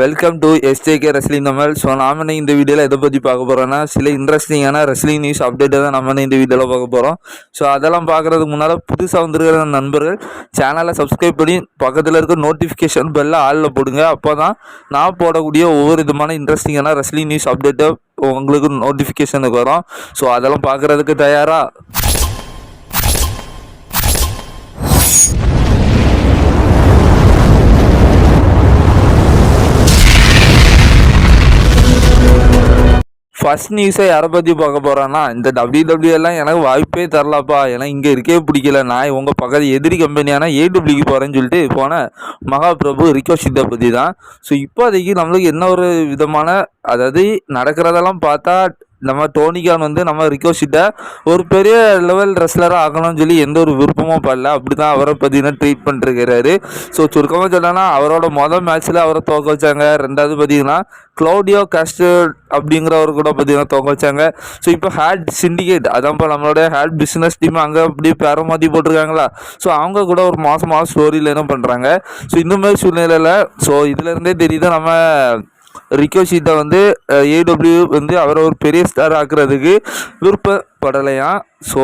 Welcome to STK wrestling Tamil so நாம இந்த வீடியோவில் எதை பற்றி பார்க்க போகிறோன்னா சில இன்ட்ரெஸ்டிங்கான ரெஸ்லிங் நியூஸ் அப்டேட்டை தான் நம்ம இந்த வீடியோவில் பார்க்க போகிறோம் ஸோ அதெல்லாம் பார்க்குறதுக்கு முன்னால் புதுசாக வந்திருக்கிற நண்பர்கள் சேனலை சப்ஸ்கிரைப் பண்ணி பக்கத்தில் இருக்க நோட்டிஃபிகேஷன் பெல்லை ஆளில் போடுங்க. அப்போ தான் நான் போடக்கூடிய ஒவ்வொரு விதமான இன்ட்ரெஸ்டிங்கான ரெஸ்லிங் நியூஸ் அப்டேட்டை உங்களுக்கு நோட்டிஃபிகேஷனுக்கு வரும். ஸோ அதெல்லாம் பார்க்குறதுக்கு தயாராக ஃபஸ்ட் நியூஸை யாரை பற்றி பார்க்க போகிறேன்னா இந்த டபிள்யூ எல்லாம் எனக்கு வாய்ப்பே தரலப்பா. ஏன்னா இங்கே இருக்கே பிடிக்கல. நான் உங்கள் பக்கத்து எதிரி கம்பெனியான ஏடபிள்யூக்கு போகிறேன்னு சொல்லிட்டு போனேன் மகாபிரபு ரிகோஷித்தை பற்றி தான். ஸோ இப்போதைக்கு நம்மளுக்கு என்ன ஒரு விதமான அதாவது நடக்கிறதெல்லாம் பார்த்தா நம்ம டோனிகான் வந்து நம்ம ரிகோஷிட்ட ஒரு பெரிய லெவல் ரெஸ்லராக ஆகணும்னு சொல்லி எந்த ஒரு விருப்பமும் படல. அப்படி தான் அவரை பார்த்தீங்கன்னா ட்ரீட் பண்ணிருக்கிறாரு. ஸோ சுருக்கமாக சொல்லனா அவரோட மொதல் மேட்ச்சில் அவரை தோக்க வச்சாங்க. ரெண்டாவது பார்த்தீங்கன்னா க்ளோடியோ காஸ்டர் அப்படிங்கிறவர் கூட பார்த்தீங்கன்னா தோக்க வச்சாங்க. ஸோ இப்போ ஹேட் சிண்டிகேட் அதான் இப்போ நம்மளோட ஹேட் பிஸ்னஸ் டீம் அங்கே அப்படியே பேர மாற்றி போட்டிருக்காங்களா? ஸோ அவங்க கூட ஒரு மாதம் மாதம் ஸ்டோரியில் என்ன பண்ணுறாங்க ஸோ இந்த மாதிரி சூழ்நிலையில் ஸோ இதுலேருந்தே தெரியுது நம்ம ரிக்கோஷிட்டை வந்து ஏடபிள்யூ வந்து அவரை ஒரு பெரிய ஸ்டார் ஆக்குறதுக்கு விருப்பப்படலையாம். ஸோ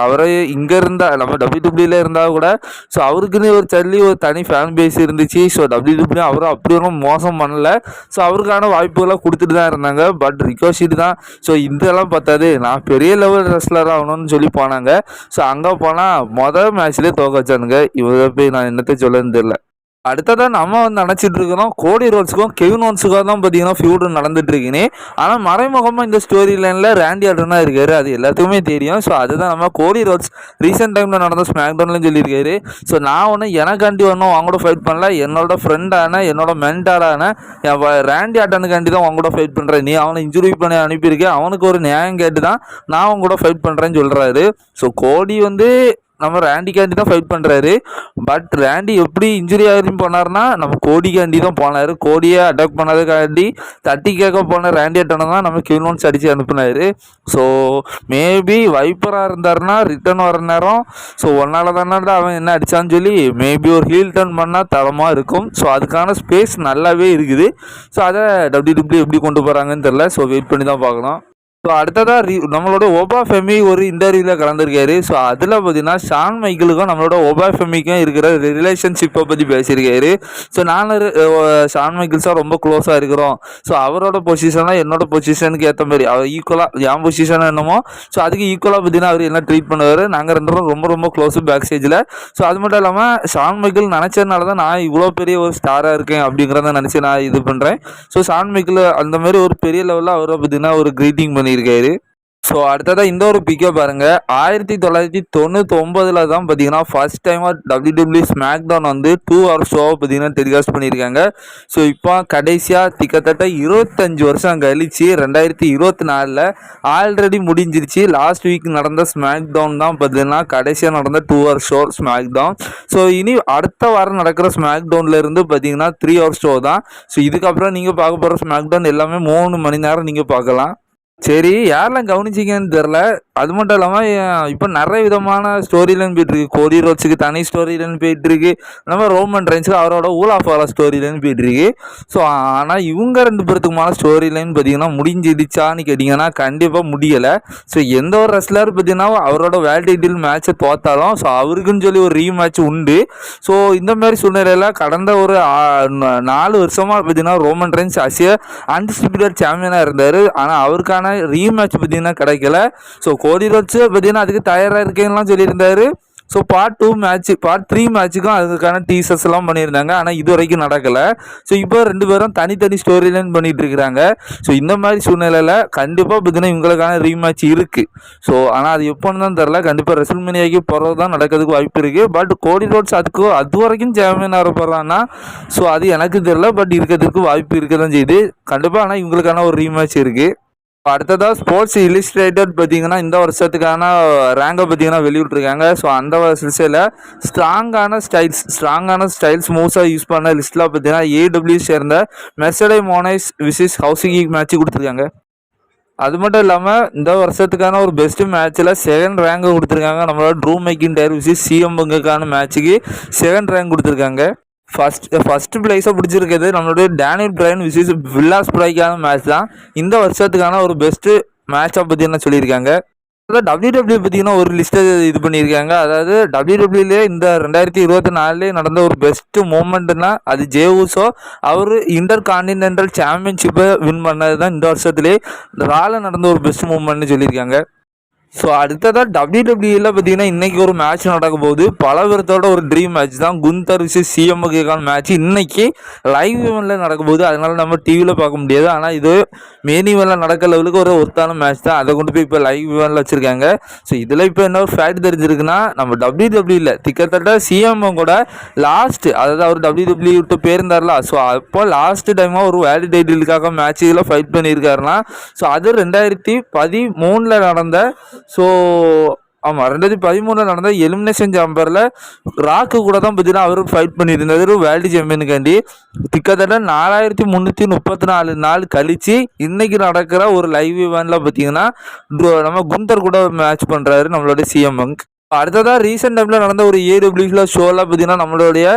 அவரை இங்கே இருந்தால் நம்ம டபிள்யூ டபிள்யூல இருந்தால் கூட ஸோ அவருக்குன்னு ஒரு சல்லி ஒரு தனி ஃபேன் பேஸ் இருந்துச்சு ஸோ டபிள்யூ டபிள்யூ அவரும் அப்படி ஒன்றும் மோசம் பண்ணலை. ஸோ அவருக்கான வாய்ப்புகள்லாம் கொடுத்துட்டு தான் இருந்தாங்க. பட் ரிக்கோஷிட் தான் ஸோ இதெல்லாம் பார்த்தாது நான் பெரிய லெவல் ரெஸ்லர் ஆகணும்னு சொல்லி போனாங்க. ஸோ அங்கே போனால் மொதல் மேட்ச்லேயே தோக்க வச்சானுங்க. இவரை போய் நான் என்னத்தை சொல்லன்னு தெரியல. அடுத்ததாக நம்ம வந்து நினச்சிட்டு இருக்கிறோம் கோடி ரோட்ஸுக்கும் கெவின் ஓன்ஸுக்கும் தான் பார்த்தீங்கன்னா ஃபியூடு நடந்துட்டு இருக்குன்னு. ஆனால் மறைமுகமாக இந்த ஸ்டோரி லைனில் ரேண்டி ஆர்டர்னா இருக்காரு. அது எல்லாத்துக்குமே தெரியும். ஸோ அதுதான் நம்ம கோடி ரோட்ஸ் ரீசெண்ட் டைமில் நடந்த ஸ்மாக்டவுன்லையும் சொல்லியிருக்காரு. ஸோ நான் ஒன்று எனக்காண்டி ஒன்றும் அவங்க கூட ஃபைட் பண்ணல. என்னோட ஃப்ரெண்டான என்னோட மென்டாலான என் ரேண்டி ஆட்டனுக்காண்டி தான் அவங்க கூட ஃபைட் பண்ணுறேன் நீ அவனை இன்ஜுரி பண்ணி அனுப்பியிருக்கேன் அவனுக்கு ஒரு நியாயம் கேட்டு தான் நான் அவங்க கூட ஃபைட் பண்ணுறேன்னு சொல்கிறாரு ஸோ கோடி வந்து நம்ம ரேண்டிக்காண்டி தான் ஃபைட் பண்ணுறாரு பட் ரேண்டி எப்படி இன்ஜுரி ஆகிரும் போனார்னா நம்ம கோடிக்காண்டி தான் போனார். கோடியை அட்டாக் பண்ணதுக்காண்டி தட்டி கேட்க போன ரேண்டி அட்டனை தான் நம்ம கியூனோன்ஸ் அடித்து அனுப்புனார். ஸோ மேபி வைப்பராக இருந்தாருன்னா ரிட்டர்ன் வர நேரம். ஸோ ஒன்றால் தானே அவன் என்ன அடித்தான்னு சொல்லி மேபி ஒரு ஹீல் டர்ன் பண்ணால் தளமாக இருக்கும். ஸோ அதுக்கான ஸ்பேஸ் நல்லாவே இருக்குது. ஸோ அதை டபிள்யூ டபிள்யூ எப்படி கொண்டு போகிறாங்கன்னு தெரில ஸோ வெயிட் பண்ணி தான் பார்க்கலாம். ஸோ அடுத்ததாக ரி நம்மளோட ஓபா ஃபெமி ஒரு இன்டர்வியூவில் கலந்துருக்காரு. ஸோ அதில் பார்த்தீங்கன்னா ஷான் மைக்கிளுக்கும் நம்மளோட ஓபா ஃபெமிக்கும் இருக்கிற ரிலேஷன்ஷிப்பை பற்றி பேசியிருக்காரு. ஸோ நானும் ஷான் மைக்கிள்ஸாக ரொம்ப க்ளோஸாக இருக்கிறோம். ஸோ அவரோட பொசிஷனாக என்னோட பொசிஷனுக்கு ஏற்ற மாதிரி அவர் ஈக்குவலாக என் பொசிஷன் என்னமோ ஸோ அதுக்கு ஈக்குவலாக பார்த்தீங்கன்னா அவர் என்ன ட்ரீட் பண்ணுவார்? நாங்கள் ரெண்டு பேரும் ரொம்ப ரொம்ப க்ளோஸு பேக் ஸ்டேஜில் ஸோ அது மட்டும் இல்லாமல் ஷான் மைக்கிள் நினச்சதுனால தான் நான் இவ்வளோ பெரிய ஒரு ஸ்டாராக இருக்கேன் அப்படிங்கிறத நினச்சி நான் இது பண்ணுறேன் ஸோ ஷான் மைக்கிள் அந்த மாதிரி ஒரு பெரிய லெவலில் அவரை பார்த்தீங்கன்னா ஒரு க்ரீட்டிங் பண்ணி பண்ணியிருக்காரு. ஸோ அடுத்ததாக இந்த ஒரு பிக்கை பாருங்கள் ஆயிரத்தி தொள்ளாயிரத்தி தொண்ணூற்றி ஒம்பதில் தான் பார்த்தீங்கன்னா ஃபர்ஸ்ட் டைமாக டபிள்யூ டபிள்யூ ஸ்மாக் டவுன் வந்து டூ ஹவர் ஷோவை பார்த்தீங்கன்னா டெலிகாஸ்ட் பண்ணியிருக்காங்க. ஸோ இப்போ கடைசியாக திக்கத்தட்ட இருபத்தஞ்சி வருஷம் கழிச்சு ரெண்டாயிரத்தி இருபத்தி நாலில் ஆல்ரெடி முடிஞ்சிருச்சு. லாஸ்ட் வீக் நடந்த ஸ்மாக் டவுன் தான் பார்த்தீங்கன்னா கடைசியாக நடந்த two hour show SmackDown so இனி அடுத்த வாரம் நடக்கிற ஸ்மாக் டவுன்லேருந்து பார்த்தீங்கன்னா த்ரீ ஹவர் ஷோ தான். ஸோ இதுக்கப்புறம் நீங்கள் பார்க்க போகிற ஸ்மாக் டவுன் எல்லாமே மூணு மணி நேரம் நீங்கள் பார்க்கலாம். சரி யாரெல்லாம் கவனிச்சிங்கன்னு தெரில அது மட்டும் இல்லாமல் இப்போ நிறைய விதமான ஸ்டோரி லைன் போயிட்டுருக்கு கோடி ரோட்ஸுக்கு தனி ஸ்டோரி லைன் போயிட்டுருக்கு நம்ம ரோமன் ரைன்ஸுக்கு அவரோட ஊலாஃப் வாலா ஸ்டோரி லைன் போயிட்டுருக்கு ஸோ ஆனால் இவங்க ரெண்டு பேர்த்துக்குமான ஸ்டோரி லைன் பார்த்தீங்கன்னா முடிஞ்சிடுச்சான்னு கேட்டிங்கன்னா கண்டிப்பாக முடியலை. ஸோ எந்த ஒரு ரெஸ்லர் பார்த்தீங்கன்னா அவரோட வேல்டிட்டில் மேட்ச்சை தோத்தாலும் ஸோ அவருக்குன்னு சொல்லி ஒரு ரீ மேட்ச் உண்டு. ஸோ இந்த மாதிரி சூழ்நிலையில் கடந்த ஒரு நாலு வருஷமாக பார்த்தீங்கன்னா ரோமன் ரைன்ஸ் அசிய அன்டிஸ்பியூட்டட் சாம்பியனாக இருந்தார். ஆனால் அவருக்கான ரீமேட்ச் பார்த்தீங்கன்னா கிடைக்கல. ஸோ கோடி ரோட்ஸு பார்த்தீங்கன்னா அதுக்கு தயாராக இருக்கேன்லாம் சொல்லியிருந்தாரு. ஸோ பார்ட் டூ மேட்ச்சு பார்ட் த்ரீ மேட்ச்சுக்கும் அதுக்கான டீசர்ஸ் எல்லாம் பண்ணியிருந்தாங்க. ஆனால் இது வரைக்கும் நடக்கலை. ஸோ இப்போ ரெண்டு பேரும் தனித்தனி ஸ்டோரி லைன் பண்ணிகிட்டு இருக்கிறாங்க. ஸோ இந்த மாதிரி சூழ்நிலையில் கண்டிப்பாக பார்த்தீங்கன்னா இவங்களுக்கான ரீமேட்ச் இருக்குது ஸோ ஆனால் அது எப்போன்னு தான் தெரில கண்டிப்பாக ரெசல்மேனியாக்கி போகிறது தான் நடக்கிறதுக்கு வாய்ப்பு இருக்குது பட் கோடி ரோட்ஸ் அதுக்கு அது வரைக்கும் ஜாமீன் ஆக போகிறான்னா ஸோ அது எனக்கு தெரில பட் இருக்கிறதுக்கு வாய்ப்பு இருக்க தான் செய்யுது. கண்டிப்பாக ஆனால் இவங்களுக்கான ஒரு ரீமேட்ச் இருக்குது அடுத்ததாக ஸ்போர்ட்ஸ் இலிஸ்ட்ரேட்டட் பார்த்தீங்கன்னா இந்த வருஷத்துக்கான ரேங்கை பார்த்தீங்கன்னா வெளியிட்ருக்காங்க ஸோ அந்த சில்சில் ஸ்ட்ராங்கான ஸ்டைல்ஸ் ஸ்ட்ராங்கான ஸ்டைல்ஸ் மூவ்ஸாக யூஸ் பண்ண லிஸ்ட்டில் பார்த்தீங்கன்னா ஏடபிள்யூ சேர்ந்த மெர்சடை மோனைஸ் விசிஸ் ஹவுசிங் மேட்ச் கொடுத்துருக்காங்க. அது மட்டும் இல்லாமல் இந்த வருஷத்துக்கான ஒரு பெஸ்ட் மேட்ச்சில் செகண்ட் ரேங்க் கொடுத்துருக்காங்க. நம்மளோட ட்ரூ மேக்கிங் டயர் விசிஸ் சிஎம்புக்கான மேட்ச்சுக்கு செகண்ட் ரேங்க் கொடுத்துருக்காங்க. ஃபஸ்ட் ஃபஸ்ட்டு ப்ரைஸாக பிடிச்சிருக்கிறது நம்மளுடைய டேனியல் பிரைன் விசிஸ் வில்லாஸ் ப்ரைக்கான மேட்ச் தான். இந்த வருஷத்துக்கான ஒரு பெஸ்ட்டு மேட்சாக பற்றி என்ன சொல்லியிருக்காங்க? அதாவது டபிள்யூ டபிள்யூ பார்த்தீங்கன்னா ஒரு லிஸ்ட்டை இது பண்ணியிருக்காங்க. அதாவது டபிள்யூ டபிள்யூலே இந்த ரெண்டாயிரத்தி இருபத்தி நாலுலேயே நடந்த ஒரு பெஸ்ட்டு மூமெண்ட்னா அது ஜே ஊசோ. அவர் இன்டர் கான்டினென்டல் சாம்பியன்ஷிப்பை வின் பண்ணது தான் இந்த வருஷத்துலேயே ரால நடந்த ஒரு பெஸ்ட் மூமெண்ட்னு சொல்லியிருக்காங்க. ஸோ அடுத்ததாக டபிள்யூடபிள்யூஇல பார்த்தீங்கன்னா இன்றைக்கி ஒரு மேட்ச் நடக்க போகுது. பல பேர்த்தோட ஒரு ட்ரீம் மேட்ச் தான். குந்தர் விசஸ் சிஎம்முக்கான மேட்ச் இன்றைக்கி லைவ் ஈவெண்ட்டில் நடக்க போகுது. அதனால் நம்ம டிவியில் பார்க்க முடியாது. ஆனால் இது மெயின் ஈவெண்ட்டில் நடக்க லெவலுக்கு ஒரு ஒருத்தான மேட்ச் தான். அதை கொண்டு போய் இப்போ லைவ் ஈவெண்ட்டில் வச்சுருக்காங்க. ஸோ இதில் இப்போ என்ன ஒரு ஃபேக்ட் தெரிஞ்சிருக்குன்னா நம்ம டபிள்யூ இல்லை திக்கத்தட்ட சிஎம் கூட லாஸ்ட் அதாவது அவர் டபிள்யூ டபிள்யூ விட்டு போயிருந்தார்ல. ஸோ அப்போ லாஸ்ட் டைமாக ஒரு வேர்ல்டு டைட்டிலுக்காக மேட்ச் இதில் ஃபைட் பண்ணியிருக்காருன்னா ஸோ அது ரெண்டாயிரத்தி பதிமூணில் நடந்த ஸோ ஆமாம் ரெண்டாயிரத்தி பதிமூணில் நடந்த எலிமினேஷன் சாம்பரில் ராக்கு கூட தான் பார்த்தீங்கன்னா அவர் ஃபைட் பண்ணியிருந்தார். வேர்ல்டு சாம்பியனுக்காண்டி கிட்டத்தட்ட நாலாயிரத்தி முந்நூற்றி முப்பத்தி நாலு நாள் கழித்து இன்றைக்கி நடக்கிற ஒரு லைவ் ஈவெண்ட்டில் பார்த்தீங்கன்னா நம்ம குந்தர் கூட மேட்ச் பண்ணுறாரு நம்மளோட சிஎம் அடுத்ததாக ரீசெண்ட் டைமில் நடந்த ஒரு ஏடபிள்யூஸில் ஷோவில் பார்த்தீங்கன்னா நம்மளுடைய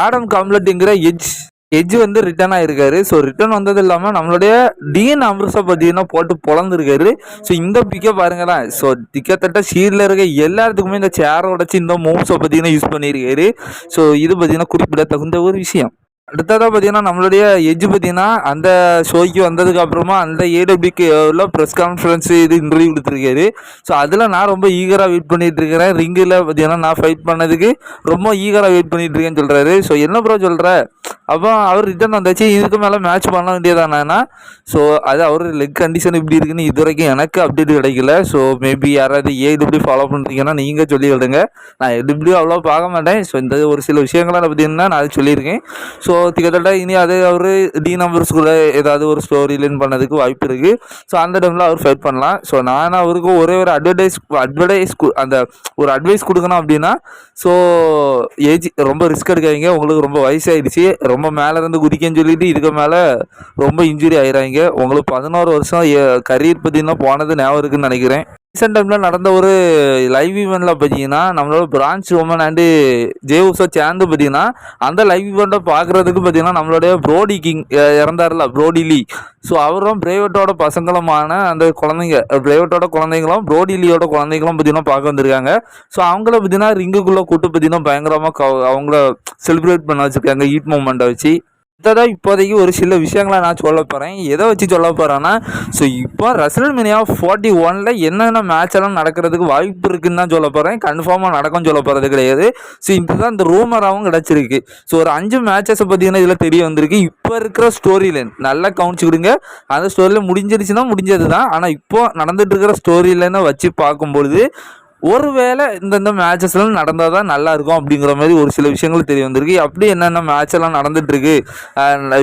ஆடம் காம்லெட்டுங்கிற எஜ் எஜ் வந்து ரிட்டர்ன் ஆயிருக்காரு. ஸோ ரிட்டர்ன் வந்தது இல்லாமல் நம்மளுடைய டிஎன் அமிர்தா பார்த்தீங்கன்னா போட்டு பிறந்திருக்காரு ஸோ இந்த பிக்கை பாருங்களேன் ஸோ திக்கத்தட்ட சீரில் இருக்க எல்லாத்துக்குமே இந்த சேரை உடச்சி இந்த மூவ்ஸை பார்த்தீங்கன்னா யூஸ் பண்ணியிருக்காரு ஸோ இது பார்த்தீங்கன்னா குறிப்பிடத்தகுந்த ஒரு விஷயம். அடுத்ததாக பார்த்தீங்கன்னா நம்மளுடைய எஜ்ஜு பார்த்தீங்கன்னா அந்த ஷோய்க்கு வந்ததுக்கு அப்புறமா அந்த ஏடபிக்கு உள்ள ப்ரெஸ் கான்ஃபரன்ஸ் இது இன்டர்வியூ கொடுத்துருக்காரு. ஸோ அதில் நான் ரொம்ப ஈகராக வெயிட் பண்ணிட்டு இருக்கிறேன் ரிங்கில் பார்த்தீங்கன்னா நான் ஃபைட் பண்ணதுக்கு ரொம்ப ஈகராக வெயிட் பண்ணிட்டு இருக்கேன்னு சொல்கிறாரு ஸோ என்ன ப்ரோ சொல்கிற அப்போ அவர் ரிட்டர்ன் வந்தாச்சு இதுக்கு மேலே மேட்ச் பண்ண வேண்டியதானா ஸோ அது அவர் லெக் கண்டிஷன் இப்படி இருக்குன்னு இது வரைக்கும் எனக்கு அப்டேட் கிடைக்கல. ஸோ மேபி யாராவது ஏடபிள்யூ ஃபாலோ பண்ணுறீங்கன்னா நீங்கள் சொல்லி விடுங்க நான் ஏடபிள்யூ அவ்வளோ பார்க்க மாட்டேன். ஸோ இந்த ஒரு சில விஷயங்களை பார்த்தீங்கன்னா நான் அது சொல்லியிருக்கேன். ஸோ கிட்டத்தட்ட இனி அது அவர் டி நம்பர்ஸ் கூட ஏதாவது ஒரு ஸ்டோரி லைன் பண்ணதுக்கு வாய்ப்பு இருக்குது ஸோ அந்த டைமில் அவர் ஃபைட் பண்ணலாம். ஸோ நான் அவருக்கு ஒரே ஒரு அட்வர்டைஸ் அட்வர்டைஸ் அந்த ஒரு அட்வைஸ் கொடுக்கணும் அப்படின்னா ஸோ ஏஜ் ரொம்ப ரிஸ்க் எடுக்காதீங்க. உங்களுக்கு ரொம்ப வயசாயிடுச்சு. ரொம்ப மேலே இருந்து குதிக்கன்னு சொல்லிட்டு இதுக்கு மேலே ரொம்ப இன்ஜுரி ஆயிடுறாங்க உங்களுக்கு பதினோரு வருஷம் கரியர் பற்றிலாம் போனது ஞாபகம் இருக்குதுன்னு நினைக்கிறேன். ரீசெண்ட் டைமில் நடந்த ஒரு லைவ் ஈவெண்ட்டில் பார்த்தீங்கன்னா நம்மளோட பிரான்ச் உமன் அண்டு ஜேவுஸோ சேர்ந்து பார்த்தீங்கன்னா அந்த லைவ் ஈவெண்ட்டை பார்க்குறதுக்கு பார்த்தீங்கன்னா நம்மளுடைய ப்ரோடி கிங் இறந்தார்ல இறந்தாருல ப்ரோடி லீ ஸோ அவரும் பிரைவேட்டோட பசங்களுமான அந்த குழந்தைங்க பிரைவேட்டோட குழந்தைங்களும் ப்ரோடி லீயோட குழந்தைங்களும் பார்த்தீங்கன்னா பார்க்க வந்திருக்காங்க. ஸோ அவங்கள பார்த்தீங்கன்னா ரிங்குக்குள்ளே கூட்டு பார்த்தீங்கன்னா பயங்கரமாக அவங்கள செலிப்ரேட் பண்ண வச்சுருக்காங்க ஈட் மூமெண்ட்டை வச்சு. தான் இப்போதைக்கு ஒரு சில விஷயங்களை நான் சொல்ல போகிறேன் எதை வச்சு சொல்ல போகிறேன்னா ஸோ இப்போ ரசல் மினியா ஃபார்ட்டி ஒனில் என்னென்ன மேட்ச் எல்லாம் நடக்கிறதுக்கு வாய்ப்பு இருக்குன்னு தான் சொல்ல போகிறேன் கன்ஃபார்மாக நடக்கும்னு சொல்ல போகிறது கிடையாது. ஸோ இதுதான் இந்த ரூமராகவும் கிடச்சிருக்கு. ஸோ ஒரு அஞ்சு மேட்சஸை பார்த்தீங்கன்னா இதில் தெரிய வந்திருக்கு. இப்போ இருக்கிற ஸ்டோரி லைன் நல்லா கவனிச்சுக்கிடுங்க. அந்த ஸ்டோரியில் முடிஞ்சிருச்சுன்னா முடிஞ்சது தான் ஆனால் இப்போ நடந்துட்டு இருக்கிற ஸ்டோரி லைனை வச்சு பார்க்கும்பொழுது ஒருவேளை இந்தந்த மேட்சஸ்லாம் நடந்தால் தான் நல்லா இருக்கும் அப்படிங்கிற மாதிரி ஒரு சில விஷயங்கள் தெரிய வந்திருக்கு. அப்படி என்னென்ன மேட்ச் எல்லாம்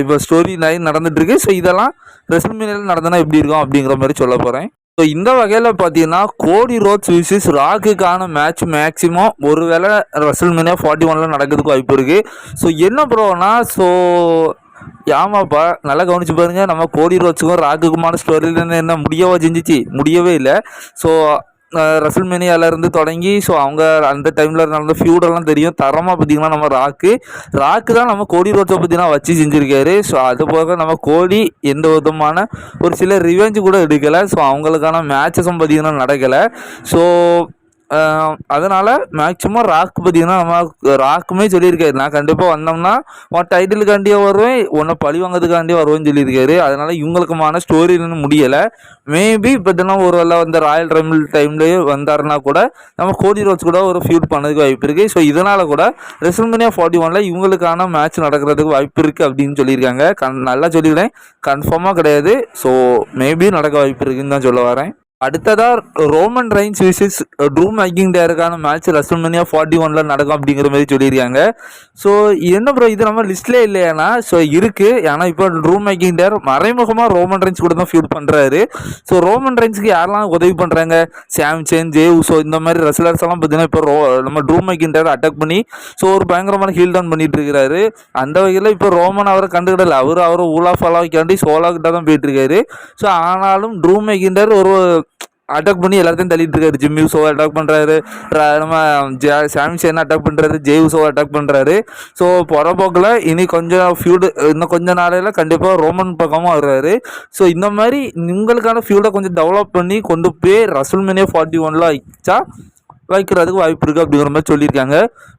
இப்போ ஸ்டோரி லைன் நடந்துட்டு ஸோ இதெல்லாம் ரெசல்மீனியில் நடந்தனா எப்படி இருக்கும் அப்படிங்கிற மாதிரி சொல்ல போகிறேன் ஸோ இந்த வகையில் பார்த்தீங்கன்னா கோடி ரோட்ஸ் விசிஸ் ராக்குக்கான மேட்ச் மேக்ஸிமம் ஒருவேளை ரெசல்மினியா ஃபார்ட்டி ஒனில் நடக்கிறதுக்கு வாய்ப்பு இருக்குது ஸோ என்ன ப்ரோனா ஸோ ஆமாப்பா நல்லா கவனிச்சு பாருங்க. நம்ம கோடி ரோட்ஸுக்கும் ராக்குக்குமான ஸ்டோரியில் என்ன முடியவா செஞ்சிச்சு? முடியவே இல்லை. ஸோ இருந்து தொடங்கி ஸோ அவங்க அந்த டைமில் நடந்த ஃபியூடெல்லாம் தெரியும். தரமாக பார்த்தீங்கன்னா நம்ம ராக்கு ராக்கு தான் நம்ம கோடி ரோட்ஸை பார்த்திங்கன்னா வச்சு செஞ்சுருக்காரு. ஸோ அது போக நம்ம கோடி எந்த விதமான ஒரு சில ரிவெஞ்சு கூட எடுக்கலை. ஸோ அவங்களுக்கான மேட்சஸும் பார்த்தீங்கன்னா நடக்கலை. ஸோ அதனால் மேக்ஸிமம் ராக் பார்த்தீங்கன்னா நம்ம ராக்குமே சொல்லியிருக்காரு. நான் கண்டிப்பாக வந்தோம்னா உன் டைட்டிலுக்காண்டியே வருவேன் உன்னை பழி வாங்கிறதுக்காண்டியே வருவேன்னு சொல்லியிருக்காரு. அதனால் இவங்களுக்குமான ஸ்டோரின்னு முடியலை. மேபி பார்த்தீங்கன்னா ஒரு வேளை வந்து ராயல் ரம்பிள் டைம்லேயே வந்தாருன்னா கூட நம்ம கோடி ரோட்ஸ் கூட ஒரு ஃபியூட் பண்ணதுக்கு வாய்ப்பு இருக்குது ஸோ இதனால் கூட ரெசல்மனியா ஃபார்ட்டி ஒனில் இவங்களுக்கான மேட்ச் நடக்கிறதுக்கு வாய்ப்பு இருக்குது அப்படின்னு சொல்லியிருக்காங்க. கன் நல்லா சொல்லிவிடேன் கன்ஃபார்மாக கிடையாது. ஸோ மேபி நடக்க வாய்ப்பு இருக்குன்னு தான் சொல்ல வரேன். அடுத்ததாக Roman Reigns versus Drew McIntyre match WrestleMania forty ஒன்ல நடக்கும் அப்படிங்கிற மாதிரி சொல்லியிருக்காங்க. ஸோ என்ன ப்ரோ இது நம்ம லிஸ்ட்லேயே இல்லையானா ஸோ இருக்குது ஏன்னா இப்போ ட்ரூ மேக்கிங் டேர் மறைமுகமாக ரோமன் ரைன்ஸ் கூட தான் ஃபியூட் பண்ணுறாரு ஸோ ரோமன் ரைன்ஸ்க்கு யாரெல்லாம் உதவி பண்ணுறாங்க சாம்சன் ஜே உசோ இந்த மாதிரி ரெஸ்லர்ஸ் எல்லாம் பார்த்தீங்கன்னா இப்போ ரோ நம்ம ட்ரூம் மேக்கிங் டேர் அட்டாக் பண்ணி ஸோ ஒரு பயங்கரமான ஹீல் டவுன் பண்ணிட்டு இருக்கிறாரு அந்த வகையில் இப்போ ரோமன் அவரை கண்டுக்கிடல. அவர் அவர் ஊலா ஃபாலோக்காண்டி சோலா கிட்ட தான் போயிட்டு இருக்காரு. ஸோ ஆனாலும் ட்ரூ மேக்கிண்டர் ஒரு அட்டாக் பண்ணி எல்லாத்தையும் தள்ளிட்டு இருக்காரு. ஜிம்மி ஷோ அட்டாக் பண்ணுறாரு நம்ம சாமி சேன் அட்டாக் பண்ணுறாரு ஜெய் ஷோ அட்டாக் பண்ணுறாரு ஸோ புறப்போக்கில் இனி கொஞ்சம் ஃபியூடு இன்னும் கொஞ்ச நாளையில் கண்டிப்பாக ரோமன் பக்கமாக வர்றாரு. ஸோ இந்த மாதிரி உங்களுக்கான ஃபியூடை கொஞ்சம் டெவலப் பண்ணி கொண்டு போய் ரசல்மேனியா ஃபார்ட்டி ஒனில் வச்சா வைக்கிறதுக்கு வாய்ப்பு இருக்குது அப்படிங்கிற மாதிரி சொல்லியிருக்காங்க.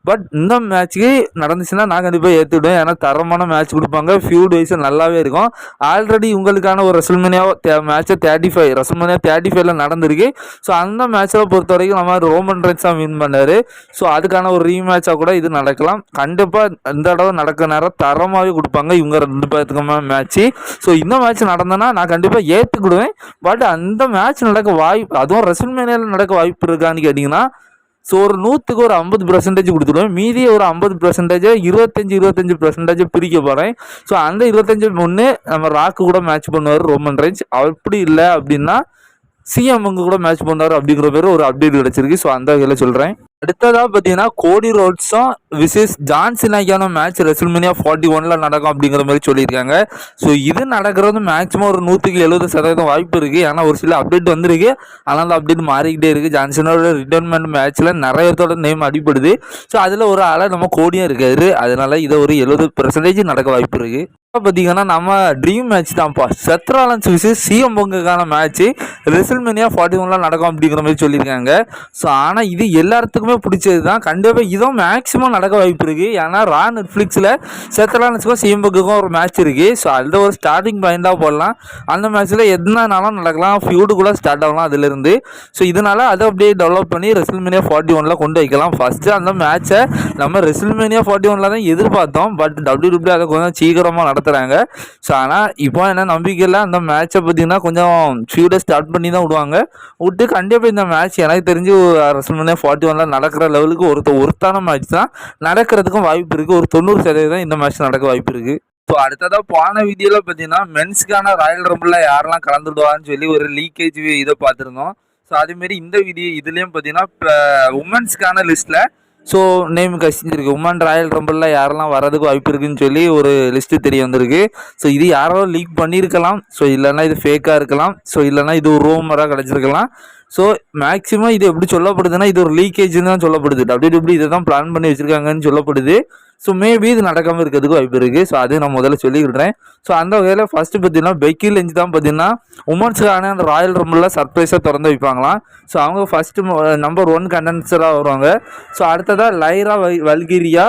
பட் இந்த மேட்ச்சுக்கு நடந்துச்சுன்னா நான் கண்டிப்பாக ஏற்றுவிடுவேன் ஏன்னா தரமான மேட்ச் கொடுப்பாங்க. ஃபியூட் வைஸ் நல்லாவே இருக்கும். ஆல்ரெடி உங்களுக்கான ஒரு ரசல்மேனியா மேட்ச்சை தேர்ட்டி ஃபைவ் ரசல்மேனியா தேர்ட்டி ஃபைவ்ல நடந்திருக்கு. ஸோ அந்த மேட்ச்சில் பொறுத்த வரைக்கும் நம்ம ரோமன் ரென்ஸ் தான் வின் பண்ணார். ஸோ அதுக்கான ஒரு ரீமேட்சாக கூட இது நடக்கலாம். கண்டிப்பாக இந்த தடவை நடக்க நேரம் தரமாகவே கொடுப்பாங்க இவங்க ரெண்டு பேர்த்துக்குமே மேட்ச்சு ஸோ இந்த மேட்ச் நடந்தனா நான் கண்டிப்பாக ஏற்றுக்கிடுவேன் பட் அந்த மேட்ச் நடக்க வாய்ப்பு அதுவும் ரெசல்மேனியாவில் நடக்க வாய்ப்பு இருக்கான்னு கேட்டிங்கன்னா ஸோ ஒரு நூற்றுக்கு ஒரு ஐம்பது பர்சன்டேஜ் கொடுத்துடுவேன். மீதி ஒரு ஐம்பது பர்சன்டேஜை இருபத்தஞ்சி இருபத்தஞ்சி பர்சன்டேஜ் பிரிக்க போகிறேன் ஸோ அந்த இருபத்தஞ்சி ஒன்று நம்ம ராக்கு கூட மேட்ச் பண்ணுவார் ரோமன் ரேஞ்ச் அப்படி இல்லை அப்படின்னா சிஎம்ங்க கூட மேட்ச் பண்ணார் அப்படிங்கிற பேர் ஒரு அப்டேட் கிடச்சிருக்கு. ஸோ அந்த வகையில் சொல்கிறேன் அடுத்ததாக பார்த்தீங்கன்னா கோடி ரோட்ஸும் விசேஷ் ஜான்சினாக்கான மேட்ச் ரெசல்மினியா ஃபார்ட்டி ஒனில் நடக்கும் அப்படிங்கிற மாதிரி சொல்லியிருக்காங்க. ஸோ இது நடக்கிறது மேக்ஸிமம் ஒரு நூற்றுக்கு எழுபது சதவீதம் வாய்ப்பு இருக்குது ஏன்னா ஒரு சில அப்டேட் வந்திருக்கு. ஆனால் அந்த அப்டேட் மாறிக்கிட்டே இருக்குது ஜான்சனோட ரிட்டர்ன்மெண்ட் மேட்ச்சில் நிறைய பேர்த்தோட நேம் அடிப்படுது ஸோ அதில் ஒரு ஆளாக நம்ம கோடியும் இருக்காரு. அதனால் இதை ஒரு எழுபது பர்சன்டேஜ் நடக்க வாய்ப்பு இருக்குது பார்த்தீங்கன்னா நம்ம ட்ரீம் மேட்ச் தான்ப்பா. செத்ராலன்ஸ் விசஸ் சிஎம் பொங்குக்கான மேட்ச்சு ரெசில்மேனியா ஃபார்ட்டி ஒன்ல நடக்கும் அப்படிங்கிற மாதிரி சொல்லியிருக்காங்க. ஸோ ஆனால் இது எல்லாத்துக்குமே பிடிச்சது தான் கண்டிப்பாக இதுவும் மேக்ஸிமம் நடக்க வாய்ப்பு இருக்குது ஏன்னா ரா நெட்ஃப்ளிக்ஸில் செத்ராலன்ஸுக்கும் சிஎம் பொங்குக்கும் ஒரு மேட்ச் இருக்குது ஸோ அதில் ஒரு ஸ்டார்டிங் பாயிண்டாக போடலாம். அந்த மேட்ச்சில் எதுனாலும் நடக்கலாம். ஃபியூடு கூட ஸ்டார்ட் ஆகலாம் அதுலேருந்து. ஸோ இதனால் அதை அப்படியே டெவலப் பண்ணி ரெசில்மேனியா ஃபார்ட்டி ஒனில் கொண்டு வைக்கலாம். ஃபஸ்ட்டு அந்த மேட்ச்சை நம்ம ரெசில்மேனியா ஃபார்ட்டி ஒனில் தான் எதிர்பார்த்தோம். பட் டபிள்யூ டபிள்யூ அதை கொஞ்சம் சீக்கிரமாக நடத்துகிறாங்க ஸோ ஆனால் இப்போ என்ன நம்பிக்கையில் அந்த மேட்ச்சை பார்த்தீங்கன்னா கொஞ்சம் ஃபியூடை ஸ்டார்ட் பண்ணி தான் விடுவாங்க. விட்டு கண்டிப்பாக இந்த மேட்ச் எனக்கு தெரிஞ்சு ரசல்மனே ஃபார்ட்டி ஒனில் நடக்கிற லெவலுக்கு ஒருத்த ஒருத்தான மேட்ச் தான் நடக்கிறதுக்கும் வாய்ப்பு இருக்குது ஒரு தொண்ணூறு சதவீதம் இந்த மேட்ச் நடக்க வாய்ப்பு இருக்குது ஸோ அடுத்ததாக போன வீடியோவில் பார்த்தீங்கன்னா மென்ஸ்க்கான ராயல் ரம்பிளில் யாரெல்லாம் கலந்துடுவான்னு சொல்லி ஒரு லீக்கேஜ் இதை பார்த்துருந்தோம். ஸோ அதேமாரி இந்த வீடியோ இதுலேயும் பார்த்தீங்கன்னா இப்போ உமன்ஸ்க்கான லிஸ்ட்டில் ஸோ நேம் கசிஞ்சிருக்கு உமன் ராயல் ரம்பிளில் யாரெல்லாம் வரதுக்கு வாய்ப்பு இருக்குன்னு சொல்லி ஒரு லிஸ்ட்டு தெரிய வந்திருக்கு. ஸோ இது யாரோ லீக் பண்ணியிருக்கலாம். ஸோ இல்லைன்னா இது ஃபேக்காக இருக்கலாம். ஸோ இல்லைன்னா இது ஒரு ரூமராக கிடச்சிருக்கலாம். ஸோ மேக்ஸிமம் இது எப்படி சொல்லப்படுதுன்னா இது ஒரு லீக்கேஜ்னு தான் சொல்லப்படுது. டபிள்யூ டபிள்யூ இதை தான் பிளான் பண்ணி வச்சுருக்காங்கன்னு சொல்லப்படுது. ஸோ மேபி இது நடக்காமல் இருக்கிறதுக்கு வாய்ப்பு இருக்குது ஸோ அது நான் முதல்ல சொல்லிக்கிட்டேன் ஸோ அந்த வகையில் ஃபஸ்ட்டு பார்த்தீங்கன்னா பெக்கி லெஞ்ச் தான் பார்த்தீங்கன்னா உமன்ஸுக்கான அந்த ராயல் ரம்பிளில் சர்ப்ரைஸாக திறந்து வைப்பாங்களாம். ஸோ அவங்க ஃபஸ்ட்டு நம்பர் ஒன் கண்டன்சராக வருவாங்க. ஸோ அடுத்ததாக லைரா வை வல்கிரியா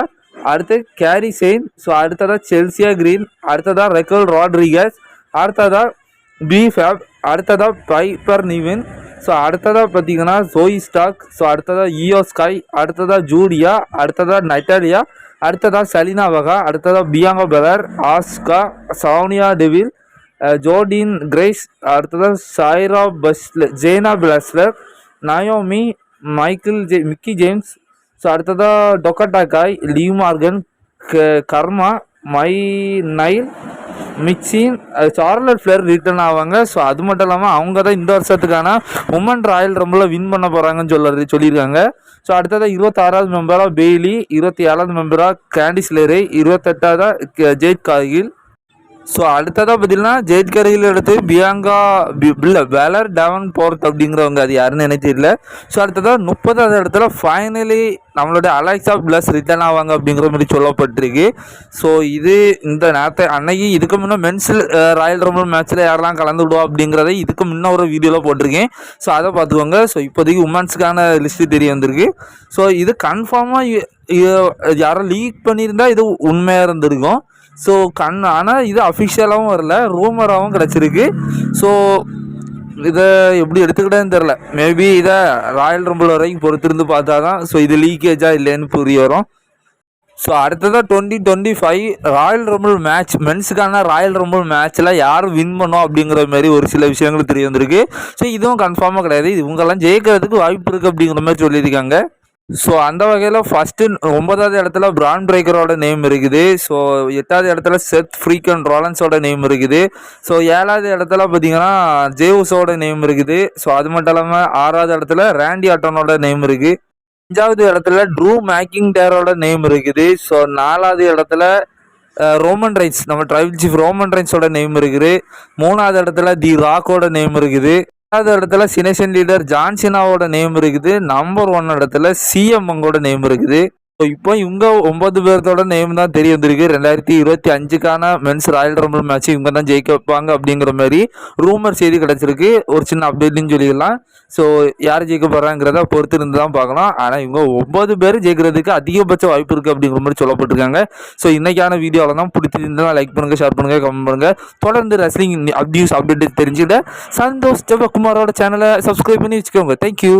அடுத்து கேரி செயின் ஸோ அடுத்ததாக செல்சியா கிரீன் அடுத்ததாக ரெக்கல் ராட்ரிகஸ் அடுத்ததாக பி ஃபேப் அடுத்ததாக பைப்பர் நிவின் ஸோ அடுத்ததாக பார்த்தீங்கன்னா ஜோயி ஸ்டாக் ஸோ அடுத்ததாக இயோ ஸ்கை அடுத்ததாக ஜூடியா அடுத்ததாக நைட்டாலியா அடுத்ததாக சலினா வகா அடுத்ததாக Bianca Belair Asuka Sonya Deville Jordynne Grace அடுத்ததாக சாய்ரா பஸ்லர் ஜேனா பிளாஸ்லர் நயோமி மைக்கிள் ஜே மிக்கி ஜேம்ஸ் ஸோ அடுத்ததாக டொக்கட்டாக்காய் லீவ் மார்கன் கர்மா மை நைல் மிக்சின் சார்லட் ஃப்ளேர் ரிட்டர்ன் ஆவாங்க. ஸோ அது மட்டும் இல்லாமல் அவங்க தான் இந்த வருஷத்துக்கான உமன் ராயல் ரம்பில் வின் பண்ண போகிறாங்கன்னு சொல்லுறது சொல்லியிருக்காங்க. ஸோ அடுத்ததாக இருபத்தாறாவது மெம்பராக பெய்லி இருபத்தி ஏழாவது மெம்பராக கேண்டிஸ்லேரே இருபத்தெட்டாவது ஜெயிட் கார்கில் ஸோ அடுத்ததாக பார்த்தீங்கன்னா ஜெயிட் கரையில் எடுத்து பியாங்கா இல்லை வேலர் டேவன் போர்த் அப்படிங்கிறவங்க அது யாருன்னு எனக்கு தெரியல. ஸோ அடுத்ததாக முப்பதாவது இடத்துல ஃபைனலி நம்மளுடைய அலெக்ஸா ப்ளஸ் ரிட்டர்ன் ஆவாங்க அப்படிங்கிற மாதிரி சொல்லப்பட்டிருக்கு. ஸோ இது இந்த நேரத்தை அன்னைக்கு இதுக்கு முன்னே மென்ஸில் ராயல் ரம்பிள் மேட்ச்சில் யாரெல்லாம் கலந்து விடுவோம் அப்படிங்கிறத இதுக்கு முன்னே ஒரு வீடியோவில் போட்டிருக்கேன். ஸோ அதை பார்த்துக்கோங்க. ஸோ இப்போதைக்கு உமன்ஸுக்கான லிஸ்ட்டு தெரிய வந்திருக்கு. ஸோ இது கன்ஃபார்மாக யாரும் லீக் பண்ணியிருந்தால் இது உண்மையாக இருந்திருக்கும். ஸோ கண் ஆனால் இது அஃபிஷியலாகவும் வரல ரூமராகவும் கிடச்சிருக்கு. ஸோ இதை எப்படி எடுத்துக்கிட்டேன்னு தெரில மேபி இதை ராயல் ரம்பிள் வரைக்கும் பொறுத்திருந்து பார்த்தா தான் ஸோ இது லீக்கேஜாக இல்லைன்னு புரிய வரும். ஸோ அடுத்ததாக twenty twenty five royal rumble match மென்ஸுக்கான royal rumble மேட்ச்சில் யார் வின் பண்ணோம் அப்படிங்கிற மாதிரி ஒரு சில விஷயங்கள் தெரிய வந்திருக்கு. ஸோ இதுவும் கன்ஃபார்மாக கிடையாது. இவங்கெல்லாம் ஜெயிக்கிறதுக்கு வாய்ப்பு இருக்குது அப்படிங்கிற மாதிரி சொல்லியிருக்காங்க. ஸோ அந்த வகையில் ஃபஸ்ட்டு ஒன்பதாவது இடத்துல பிரான் பிரேக்கரோட நேம் இருக்குது. ஸோ எட்டாவது இடத்துல செத் ஃப்ரீக்கன் ராலன்ஸோட நேம் இருக்குது. ஸோ ஏழாவது இடத்துல பார்த்தீங்கன்னா ஜேவுஸோட நேம் இருக்குது. ஸோ அது மட்டும் இல்லாமல் ஆறாவது இடத்துல ரேண்டி ஆட்டோனோட நேம் இருக்குது அஞ்சாவது இடத்துல ட்ரூ மேக்கிங் டேரோட நேம் இருக்குது. ஸோ நாலாவது இடத்துல ரோமன் ரைன்ஸ் நம்ம ட்ரைவல் சீஃப் ரோமன் ரைன்ஸோட நேம் இருக்குது. மூணாவது இடத்துல தி ராக்கோட நேம் இருக்குது. ரெண்டாவது இடத்துல சினேஷன் லீடர் ஜான்சினாவோட நேம் இருக்குது. நம்பர் ஒன் இடத்துல சிஎம்எங்கோட நேம் இருக்குது. ஸோ இப்போ இவங்க ஒன்பது பேர்த்தோட நேம் தான் தெரிய வந்திருக்கு. ரெண்டாயிரத்தி இருபத்தி அஞ்சுக்கான மென்ஸ் ராயல் ரம்பிள் மேட்ச் இவங்க தான் ஜெயிக்க வைப்பாங்க அப்படிங்கிற மாதிரி ரூமர் செய்தி கிடச்சிருக்கு. ஒரு சின்ன அப்டேட்னு சொல்லிடலாம். ஸோ யார் ஜெயிக்க போகிறாங்கிறத பொறுத்து இருந்து தான் பார்க்கலாம். ஆனால் இவங்க ஒன்பது பேர் ஜெயிக்கிறதுக்கு அதிகபட்ச வாய்ப்பு இருக்குது அப்படிங்கிற மாதிரி சொல்லப்பட்டிருக்காங்க. ஸோ இன்றைக்கான வீடியோவில் தான் பிடிச்சிருந்தா லைக் பண்ணுங்கள் ஷேர் பண்ணுங்கள் கமெண்ட் பண்ணுங்கள் தொடர்ந்து ரெஸ்லிங் நியூஸ் அப்டேட் தெரிஞ்சுக்கிட்ட சந்தோஷ் ஜெபகுமாரோட சேனலை சப்ஸ்கிரைப் பண்ணி வச்சுக்கோங்க. தேங்க்யூ